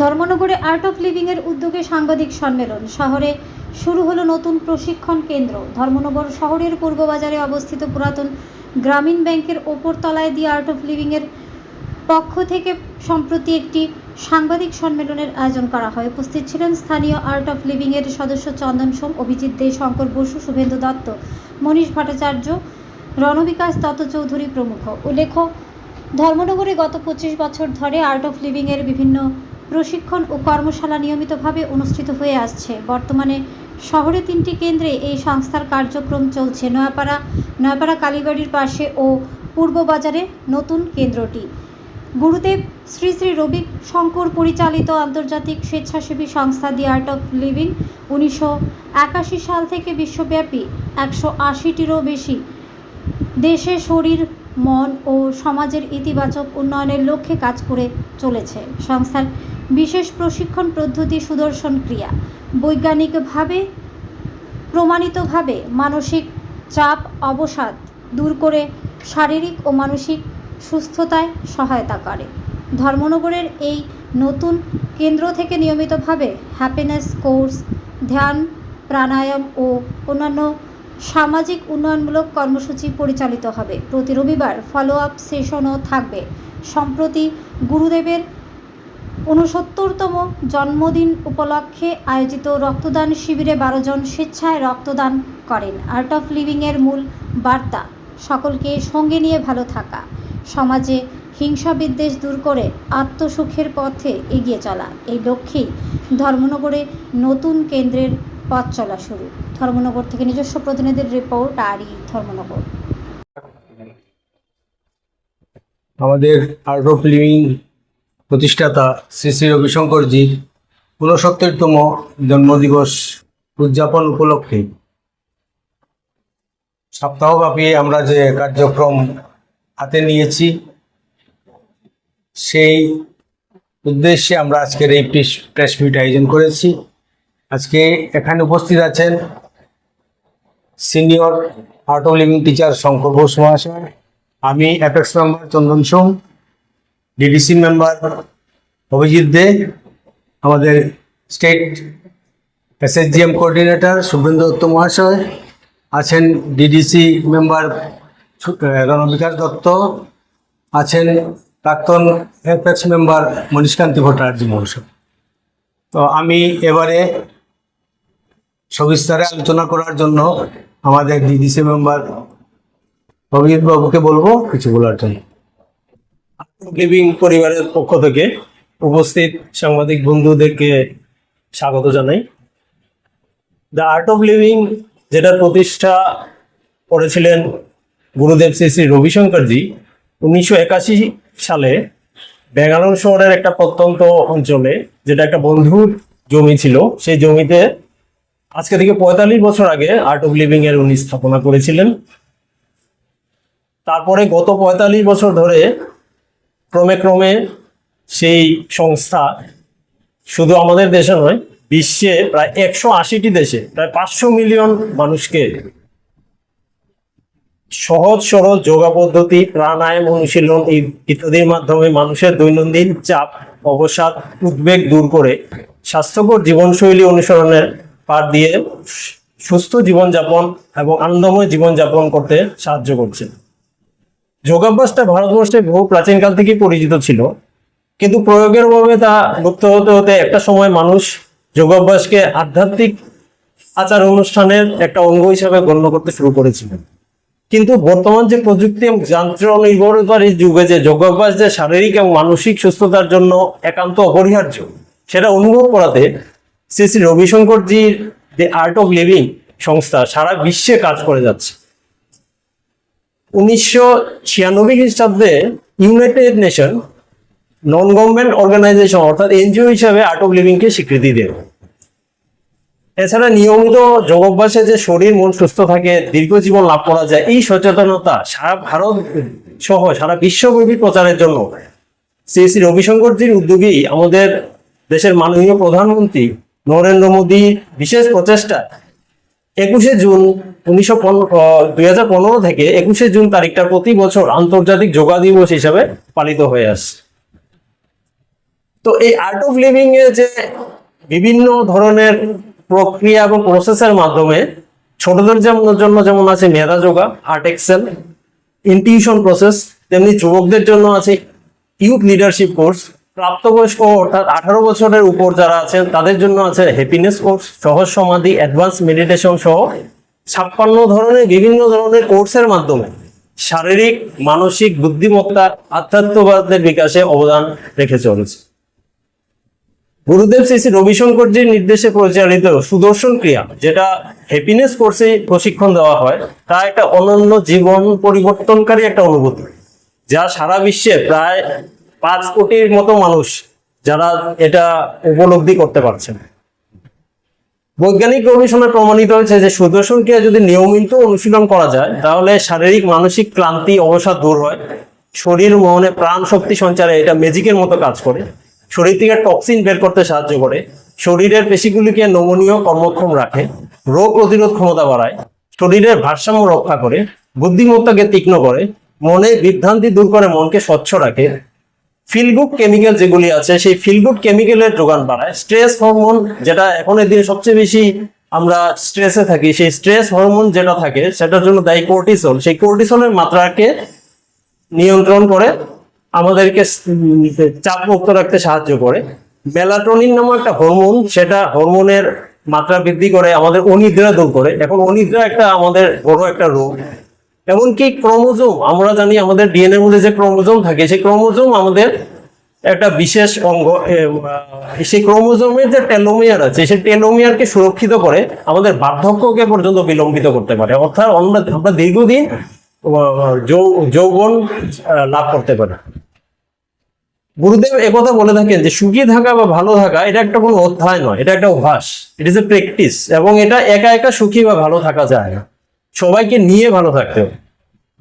ধর্মনগরে art of living এর উদ্যোগে সাংবাদিক সম্মেলন। শহরে শুরু হলো নতুন প্রশিক্ষণ কেন্দ্র। ধর্মনগর শহরের পূর্ব বাজারে অবস্থিত পুরাতন গ্রামীণ ব্যাংকের ওপর তলায় দি আর্ট অফ লিভিং এর পক্ষ থেকে সম্প্রতি একটি সাংবাদিক সম্মেলনের আয়োজন করা হয়। উপস্থিত ছিলেন স্থানীয় আর্ট অফ লিভিং এর সদস্য চন্দন সোম, অভিজিৎ দে, শঙ্কর বসু, শুভেন্দু দত্ত, মনীষ ভট্টাচার্য, রণবিকাশ দত্ত চৌধুরী প্রমুখ। উল্লেখ্য, ধর্মনগরে গত পঁচিশ বছর ধরে আর্ট অফ লিভিং এর বিভিন্ন প্রশিক্ষণ ও কর্মশালা নিয়মিতভাবে অনুষ্ঠিত হয়ে আসছে। বর্তমানে শহরে তিনটি কেন্দ্রে এই সংস্থার কার্যক্রম চলছে। নয়াপাড়া নয়াপাড়া কালীবাড়ির পাশে ও পূর্ব বাজারে নতুন কেন্দ্রটি। গুরুদেব শ্রী শ্রী রবি শঙ্কর পরিচালিত আন্তর্জাতিক স্বেচ্ছাসেবী সংস্থা দি আর্ট অফ লিভিং উনিশশো একাশি সাল থেকে বিশ্বব্যাপী একশো আশিটিরও বেশি দেশে শরীর, মন ও সমাজের ইতিবাচক উন্নয়নের লক্ষ্যে কাজ করে চলেছে। সংস্থার বিশেষ প্রশিক্ষণ পদ্ধতি সুদর্শন ক্রিয়া। বৈজ্ঞানিকভাবে, প্রমাণিতভাবে মানসিক চাপ, অবসাদ দূর করে শারীরিক ও মানসিক সুস্থতায় সহায়তা করে। ধর্মনগরের এই নতুন কেন্দ্র থেকে নিয়মিতভাবে হ্যাপিনেস কোর্স, ধ্যান, প্রাণায়াম ও অন্যান্য সামাজিক উন্নয়নমূলক কর্মসূচি পরিচালিত হবে। প্রতি রবিবার ফলো আপ সেশনও থাকবে। সম্প্রতি গুরুদেবের ঊনসত্তরতম জন্মদিন উপলক্ষে আয়োজিত রক্তদান শিবিরে বারো জন স্বেচ্ছায় রক্তদান করেন আর্ট অফ লিভিংয়ের মূল বার্তা, সকলকে সঙ্গে নিয়ে ভালো থাকা। সমাজে হিংসা বিদ্বেষ দূর করে আত্মসুখের পথে এগিয়ে চলা, এই লক্ষ্যেই ধর্মনগরে নতুন কেন্দ্রের পথ চলা শুরু। ধর্মনগর থেকে নিজস্ব প্রতিনিধির রিপোর্ট, আরই ধর্মনগর। আমাদের আর্ট অফ লিভিং প্রতিষ্ঠাতা শ্রী শ্রী রবিশঙ্করজির ঊনসত্তরতম জন্মদিবস উদযাপন উপলক্ষে। সপ্তাহব্যাপী আমরা যে কার্যক্রম হাতে নিয়েছি, সেই উদ্দেশ্যে আমরা আজকের এই প্রেস মিট আয়োজন করেছি। আজকে এখানে উপস্থিত আছেন senior art of living teacher Shankar Ghosh মহাশয়, আমি apex member Chandan Som DDC member Abhijit De আমাদের state SSGM coordinator Shubhendu Dutta মহাশয় আছেন ডিডিসি মেম্বার রণবিকাশ দত্ত, আছেন প্রাক্তন অ্যাপেক্স মেম্বার মনীষকান্তি ভট্টাচার্য মহাশয়। তো আমি এবারে সবিস্তারে আলোচনা করার জন্য আমাদের ডিডিসি মেম্বার অভিজিৎ বাবুকে বলব, কিছু বলার জন্য। লিভিং পরিবারের পক্ষ থেকে উপস্থিত সাংবাদিক বন্ধুদেরকে স্বাগত জানাই। দ্য আর্ট অফ লিভিং যেটা প্রতিষ্ঠা করেছিলেন গুরুদেব শ্রী শ্রী রবিশঙ্করজি উনিশশো একাশি সালে ব্যাঙ্গালোর শহরের একটা প্রত্যন্ত অঞ্চলে যেটা একটা বন্ধুর জমি ছিল, সেই জমিতে আজকে থেকে পঁয়তাল্লিশ বছর আগে আর্ট অফ লিভিং এর উনি স্থাপনা করেছিলেন। তারপরে গত পঁয়তাল্লিশ বছর ধরে ক্রমে ক্রমে সেই সংস্থা শুধু আমাদের দেশে নয়, বিশ্বে প্রায় একশো আশিটি দেশে প্রায় পাঁচশো মিলিয়ন মানুষকে সহজ সরল যোগা পদ্ধতি, প্রাণায়াম অনুশীলন ইত্যাদির মাধ্যমে মানুষের দৈনন্দিন চাপ, অবসাদ, উদ্বেগ দূর করে স্বাস্থ্যকর জীবনশৈলী অনুসরণের পার দিয়ে সুস্থ জীবনযাপন এবং আনন্দময় জীবনযাপন করতে সাহায্য করছে। যোগাভ্যাসটা ভারতবর্ষে বহু প্রাচীনকাল থেকেই পরিচিত ছিল। কিন্তু প্রয়োগের অভাবে তা লুপ্ত হতে হতে একটা সময় মানুষ যোগাভ্যাসকে আধ্যাত্মিক আচার অনুষ্ঠানের একটা অঙ্গ হিসাবে গণ্য করতে শুরু করেছিলেন কিন্তু বর্তমান যে প্রযুক্তি এবং যন্ত্র নির্ভরতার এই যুগে যে যোগাভ্যাস যে শারীরিক এবং মানসিক সুস্থতার জন্য একান্ত অপরিহার্য, সেটা অনুভব করাতে শ্রী শ্রী রবিশঙ্করজির যে আর্ট অফ লিভিং সংস্থা সারা বিশ্বে কাজ করে যাচ্ছে। উনিশশো ছিয়ানব্বই খ্রিস্টাব্দে United Nation non government organisation অর্থাৎ এনজিও হিসাবে আর্ট অফ লিভিংকে স্বীকৃতি এছাড়া নিয়মিত যে শরীর, মন সুস্থ থাকে, দীর্ঘ জীবন লাভ করা যায়, এই সচেতনতা সারা ভারত সহ সারা বিশ্বব্যাপী প্রচারের জন্য শ্রী শ্রী রবিশঙ্করজির উদ্যোগেই আমাদের দেশের মাননীয় প্রধানমন্ত্রী নরেন্দ্র মোদী বিশেষ প্রচেষ্টা একুশে জুন উনিশশো দুই হাজার পনেরো থেকে একুশে জুন তারিখটা প্রতি বছর আন্তর্জাতিক যোগা দিবস হিসাবে পালিত হয়ে আসছে। তো এই আর্ট অফ লিভিং এ যে বিভিন্ন ধরনের প্রক্রিয়া এবং প্রসেসের মাধ্যমে ছোটদের যেমন জন্য যেমন আছে Medha Yoga art excel intuition process তেমনি যুবকদের জন্য আছে ইউথ লিডারশিপ কোর্স প্রাপ্তবয়স্ক অর্থাৎ আঠারো বছরের উপর যারা আছেন, তাদের জন্য আছে হ্যাপিনেস কোর্স সহজ সমাধি অ্যাডভান্স মেডিটেশন সহ ছাপ্পান্ন ধরনের, বিভিন্ন ধরনের কোর্সের মাধ্যমে শারীরিক, মানসিক বুদ্ধিমত্তা আধ্যাত্মবাদের বিকাশে অবদান রেখে চলেছে। গুরুদেব শ্রী শ্রী রবিশঙ্করজির নির্দেশে পরিচালিত সুদর্শন ক্রিয়া, যেটা হ্যাপিনেস কোর্সে প্রশিক্ষণ দেওয়া হয়, তা একটা অনন্য জীবন পরিবর্তনকারী একটা অনুভূতি, যা সারা বিশ্বে প্রায় পাঁচ কোটির মতো মানুষ যারা এটা উপলব্ধি করতে পারছেন। বৈজ্ঞানিক গবেষণা প্রমাণিত হয়েছে যে সুদর্শন ক্রিয়া যদি নিয়মিত অনুশীলন করা যায়, তাহলে শারীরিক, মানসিক ক্লান্তি অবসাদ দূর হয়। শরীর মনে প্রাণ শক্তি সঞ্চারে এটা ম্যাজিকের মতো কাজ করে। শরীর থেকে টক্সিন বের করতে সাহায্য করে। শরীরের পেশিগুলিকে নমনীয় কর্মক্ষম রাখে। রোগ প্রতিরোধ ক্ষমতা বাড়ায়। শরীরের ভারসাম্য রক্ষা করে। বুদ্ধিমত্তাকে তীক্ষ্ণ করে। মনে বিভ্রান্তি দূর করে, মনকে স্বচ্ছ রাখে। ফিলগুড কেমিক্যাল যেগুলি আছে, সেই ফিলগুড কেমিক্যালের যোগান বাড়ায়। স্ট্রেস হরমোন যেটা এখনের দিনে সবচেয়ে বেশি আমরা স্ট্রেসে থাকি, সেই স্ট্রেস হরমোন যেটা থাকে, সেটার জন্য দায়ী কোর্টিসল সেই কোর্টিসলের মাত্রাকে নিয়ন্ত্রণ করে, আমাদেরকে চাপ মুক্ত রাখতে সাহায্য করে। মেলাটোনিন নামক একটা হরমোন, সেটা হরমোনের মাত্রা বৃদ্ধি করে, আমাদের অনিদ্রা দূর করে। এখন অনিদ্রা একটা আমাদের বড় একটা রোগ। এমনকি ক্রোমোজোম, আমরা জানি আমাদের ডিএনএ মধ্যে যে ক্রোমোজোম থাকে, সেই ক্রোমোজোম আমাদের একটা বিশেষ অঙ্গ সেই ক্রোমোজোমের যে টেলোমিয়ার আছে, সেই টেলোমিয়ারকে সুরক্ষিত করে আমাদের বার্ধক্যকে পর্যন্ত বিলম্বিত করতে পারে। অর্থাৎ আমরা আমরা দীর্ঘদিন যৌবন লাভ করতে পারি। গুরুদেব একথা বলে থাকেন যে, সুখী থাকা বা ভালো থাকা, এটা একটা কোনো অধ্যায় নয়, এটা একটা অভ্যাস ইট ইজ এ প্র্যাকটিস এবং এটা একা একা সুখী বা ভালো থাকা যায় না। সবাইকে নিয়ে ভালো থাকতে হবে।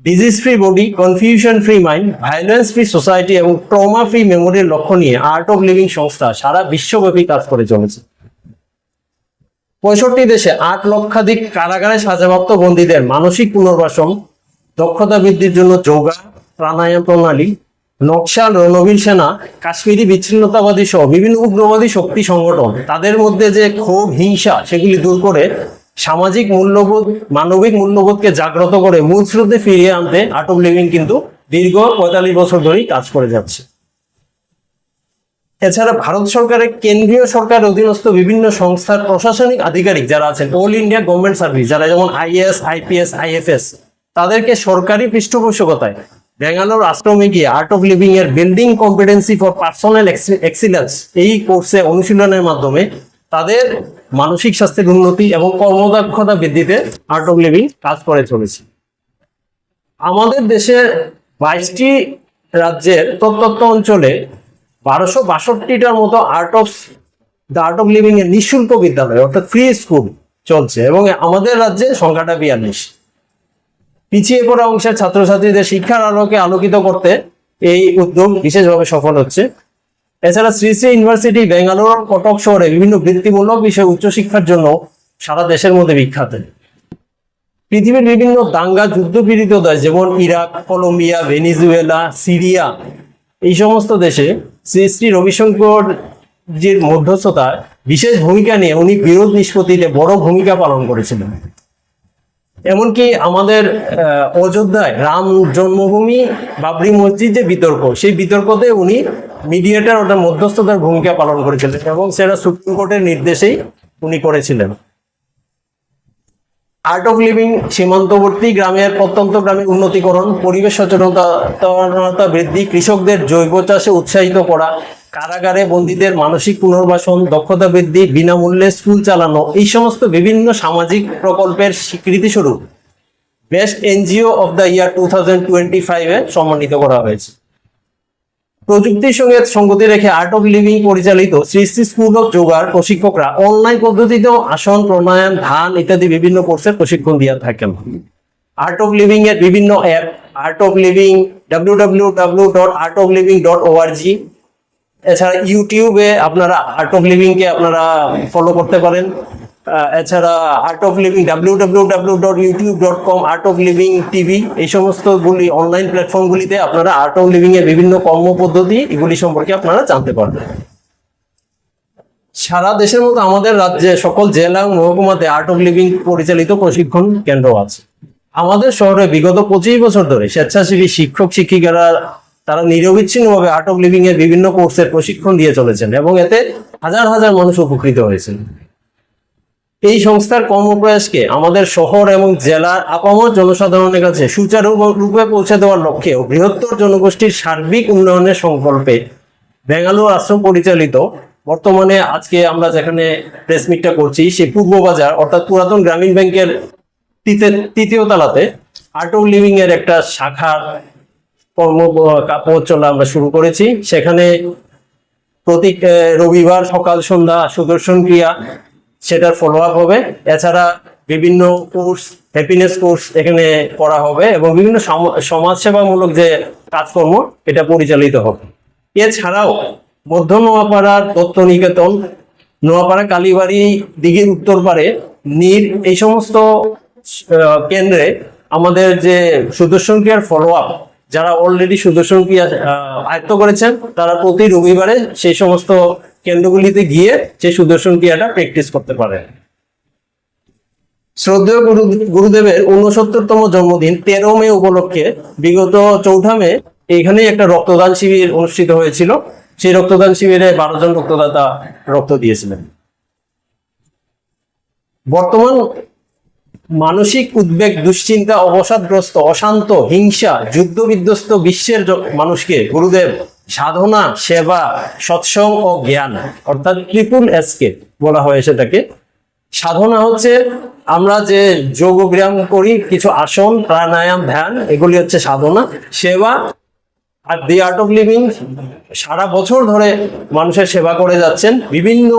Disease free body confusion free mind violence free society এবং ট্রমা ফ্রি মেমোরির লক্ষ্য নিয়ে আর্ট অফ লিভিং সংস্থা সারা বিশ্বব্যাপী কাজ করে চলেছে। পঁয়ষট্টি দেশে আট লক্ষাধিক কারাগারে সাজাপ্রাপ্ত বন্দীদের মানসিক পুনর্বাসন, দক্ষতা বৃদ্ধির জন্য যোগা, প্রাণায়াম প্রণালী নকশাল রণবীর সেনা, কাশ্মীরি বিচ্ছিন্নতাবাদী সহ বিভিন্ন উগ্রবাদী শক্তি সংগঠন, তাদের মধ্যে যে ক্ষোভ, হিংসা, সেগুলি দূর করে সামাজিক মূল্যবোধ, মানবিক মূল্যবোধকে জাগ্রত করে মূল স্রোতে ফিরিয়ে আনতে আর্ট অফ লিভিং কিন্তু দীর্ঘ পঁয়তাল্লিশ বছর ধরেই কাজ করে যাচ্ছে। এছাড়া ভারত সরকারের কেন্দ্রীয় সরকার অধীনস্থ বিভিন্ন সংস্থার প্রশাসনিক আধিকারিক যারা আছেন অল ইন্ডিয়া গভর্নমেন্ট সার্ভিস যারা যেমন আইএস আইপিএস আইএফএস তাদেরকে সরকারি পৃষ্ঠপোষকতায় ব্যাঙ্গালোর আশ্রমে গিয়ে আর্ট অফ লিভিং এর building competency for personal excellence এই কোর্সে অনুশীলনের মাধ্যমে তাদের মানসিক স্বাস্থ্যের উন্নতি এবং কর্মদক্ষতা বৃদ্ধিতে আর্ট অফ লিভিং কাজ করে চলেছে। আমাদের দেশের বাইশটি রাজ্যের প্রত্যন্ত অঞ্চলে বারোশো বাষট্টিটার মতো art of the art of living এর নিঃশুল্ক বিদ্যালয়, অর্থাৎ ফ্রি স্কুল চলছে এবং আমাদের রাজ্যে সংখ্যাটা বিয়াল্লিশ। পিছিয়ে পড়া অংশের ছাত্রছাত্রীদের শিক্ষার আলোকে আলোকিত করতে এই উদ্যোগ বিশেষভাবে সফল হচ্ছে। এছাড়া শ্রী শ্রী ইউনিভার্সিটি বেঙ্গালোর কটক শহরে বিভিন্ন বৃত্তিমূলক বিষয়ে উচ্চশিক্ষার জন্য সারা দেশের মধ্যে বিখ্যাত। পৃথিবীর বিভিন্ন দাঙ্গা যুদ্ধ পীড়িত দেশ যেমন ইরাক, কলম্বিয়া, ভেনিজুয়েলা, সিরিয়া, এই সমস্ত দেশে শ্রী শ্রী রবিশঙ্কর জির মধ্যস্থতায় বিশেষ ভূমিকা নিয়ে উনি বিরোধ নিষ্পত্তিতে বড় ভূমিকা পালন করেছিলেন। এমনকি আমাদের অযোধ্যায় রাম জন্মভূমি বাবরি মসজিদ যে বিতর্ক, সেই বিতর্কতে উনি মিডিয়েটার ওটা মধ্যস্থতার ভূমিকা পালন করেছিলেন এবং সেটা সুপ্রিম কোর্টের নির্দেশেই উনি করেছিলেন। আর্ট অফ লিভিং সীমান্তবর্তী গ্রামের প্রত্যন্ত গ্রামের উন্নতিকরণ, পরিবেশ সচেতনতা বৃদ্ধি, কৃষকদের জৈব চাষে উৎসাহিত করা, কারাগারে বন্দীদের মানসিক পুনর্বাসন, দক্ষতা বৃদ্ধি, বিনামূল্যে স্কুল চালানো, এই সমস্ত বিভিন্ন সামাজিক প্রকল্পের স্বীকৃতিস্বরূপ best NGO of the year two thousand twenty ফাইভে সম্মানিত করা হয়েছে। প্রযুক্তির সঙ্গে সঙ্গতি রেখে আর্ট অফ লিভিং পরিচালিত শ্রী শ্রী স্কুল অফ যোগার প্রশিক্ষকরা অনলাইন পদ্ধতিতেও আসন প্রাণায়াম ধ্যান ইত্যাদি বিভিন্ন কোর্সের প্রশিক্ষণ দিয়ে থাকেন। আর্ট অফ লিভিং এর বিভিন্ন app art of living W W W dot art of living dot ORG এছাড়া ইউটিউবে আপনারা আর্ট অফ লিভিং কে আপনারা ফলো করতে পারেন। এছাড়া art of living W W W dot YouTube dot com art of living TV এই সমস্তগুলি online প্ল্যাটফর্মগুলিতে আপনারা আর্ট অফ লিভিং এর বিভিন্ন কর্মপদ্ধতি এগুলি সম্পর্কে আপনারা জানতে পারবেন। সারা দেশের মতো আমাদের রাজ্যে সকল জেলা ও মহকুমাতে আর্ট অফ লিভিং পরিচালিত প্রশিক্ষণ কেন্দ্র আছে। আমাদের শহরে বিগত পঁচিশ বছর ধরে স্বেচ্ছাসেবী শিক্ষক, শিক্ষিকারা তারা নিরবিচ্ছিন্নভাবে আর্ট অফ লিভিং এর বিভিন্ন কোর্সের প্রশিক্ষণ দিয়ে চলেছেন এবং এতে হাজার হাজার মানুষ উপকৃত হয়েছেন। এই সংস্থার কর্মপ্রয়াসকে আমাদের শহর এবং জেলার আপামর জনসাধারণের কাছে সুচারু রূপে পৌঁছে দেওয়ার লক্ষ্যে ও বৃহত্তর জনগোষ্ঠীর সার্বিক উন্নয়নের সংকল্পে ব্যাঙ্গালোর আশ্রম পরিচালিত। বর্তমানে আজকে আমরা যেখানে প্রেস মিটটা করছি সেই পূর্ব বাজার, অর্থাৎ পুরাতন গ্রামীণ ব্যাংকের তৃতীয়- তলাতে আর্ট অফ লিভিং এর একটা শাখার কর্ম প্রচলা আমরা শুরু করেছি। সেখানে প্রতি রবিবার সকাল সন্ধ্যা সুদর্শন ক্রিয়া সেটার ফলো আপ হবে। এছাড়া বিভিন্ন কোর্স হ্যাপিনেস কোর্স এখানে করা হবে এবং বিভিন্ন সম- সমাজসেবামূলক যে কাজকর্ম, এটা পরিচালিত হবে। এছাড়াও মধ্য নোয়াপাড়ার দত্ত নিকেতন নোয়াপাড়া কালীবাড়ি দিঘির উত্তর পারে নীর, এই সমস্ত কেন্দ্রে আমাদের যে সুদর্শন ক্রিয়ার ফলো আপ যারা অলরেডি সুদর্শন ক্রিয়া আয়ত্ত করেছেন, তারা প্রতি রবিবারে সেই সমস্ত কেন্দ্রগুলিতে গিয়ে সেই সুদর্শন ক্রিয়াটা প্র্যাকটিস করতে পারেন। শ্রদ্ধেয় গুরু, গুরুদেবের উনসত্তরতম জন্মদিন তেরো মে উপলক্ষে বিগত চৌঠা মে এইখানেই একটা রক্তদান শিবির অনুষ্ঠিত হয়েছিল। সেই রক্তদান শিবিরে বারো জন রক্তদাতা রক্ত দিয়েছিলেন। বর্তমান মানসিক উদ্বেগ, দুশ্চিন্তা, অবসাদগ্রস্ত, অশান্ত, হিংসা যুদ্ধ বিধ্বস্ত বিশ্বের মানুষকে গুরুদেব সাধনা, সেবা সৎসঙ্গ ও জ্ঞান, অর্থাৎ ত্রিপুল এসকে বলা হয় সেটাকে। সাধনা হচ্ছে আমরা যে যোগ ব্যায়াম করি, কিছু আসন, প্রাণায়াম, ধ্যান, এগুলি হচ্ছে সাধনা, সেবা, আর দি আর্ট অফ লিভিং, সারা বছর ধরে মানুষের সেবা করে যাচ্ছেন। বিভিন্ন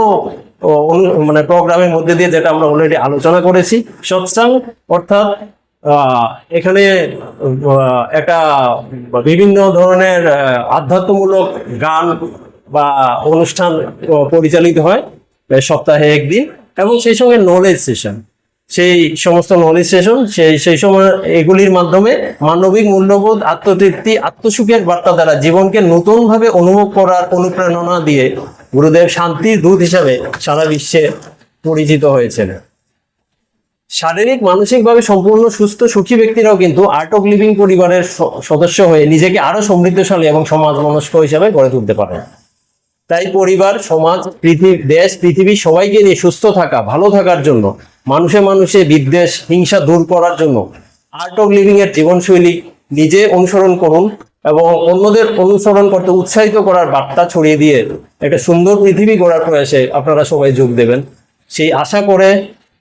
মানে প্রোগ্রামের মধ্যে দিয়ে যেটা আমরা অলরেডি আলোচনা করেছি। সৎসাং, অর্থাৎ এখানে একটা বিভিন্ন ধরনের আধ্যাত্মমূলক গান বা অনুষ্ঠান পরিচালিত হয় সপ্তাহে একদিন। এবং সেই সঙ্গে নলেজ সেশন সেই সমস্ত নলেজ সেশন সেই সেই সময় এগুলির মাধ্যমে মানবিক মূল্যবোধ, আত্মতৃপ্তি, আত্মসুখের বার্তা দ্বারা জীবনকে নতুনভাবে অনুভব করার অনুপ্রেরণা দিয়ে গুরুদেব শান্তির দূত হিসাবে সারা বিশ্বে পরিচিত হয়েছেন। শারীরিক, মানসিকভাবে সম্পূর্ণ সুস্থ, সুখী ব্যক্তিরাও কিন্তু আর্ট অফ লিভিং পরিবারের সদস্য হয়ে নিজেকে আরও সমৃদ্ধশালী এবং সমাজ মনস্ক হিসাবে গড়ে তুলতে পারে তাই পরিবার, সমাজ, পৃথিবী, দেশ, পৃথিবী সবাইকে নিয়ে সুস্থ থাকা, ভালো থাকার জন্য, মানুষে মানুষে বিদ্বেষ, হিংসা দূর করার জন্য আর্ট অফ লিভিং এর জীবনশৈলী নিজে অনুসরণ করুন এবং অন্যদের অনুসরণ করতে উৎসাহিত করার বার্তা ছড়িয়ে দিয়ে একটা সুন্দর পৃথিবী গড়ার প্রয়াসে আপনারা সবাই যোগ দেবেন। সেই আশা করে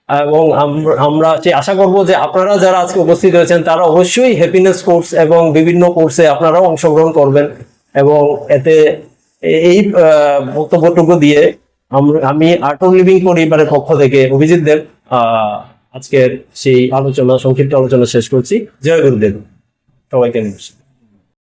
এবং আমরা সেই আশা করব যে আপনারা যারা আজকে উপস্থিত হয়েছেন, তারা অবশ্যই হ্যাপিনেস কোর্স এবং বিভিন্ন কোর্সে আপনারাও অংশগ্রহণ করবেন এবং এতে এই বক্তব্যটুকু দিয়ে আম- আর্ট অফ লিভিং পরিবারের পক্ষ থেকে অভিজিৎ দেব আজকের সেই আলোচনা, সংক্ষিপ্ত আলোচনা শেষ করছি। জয় গুরুদেব। সবাইকে নমস্কার।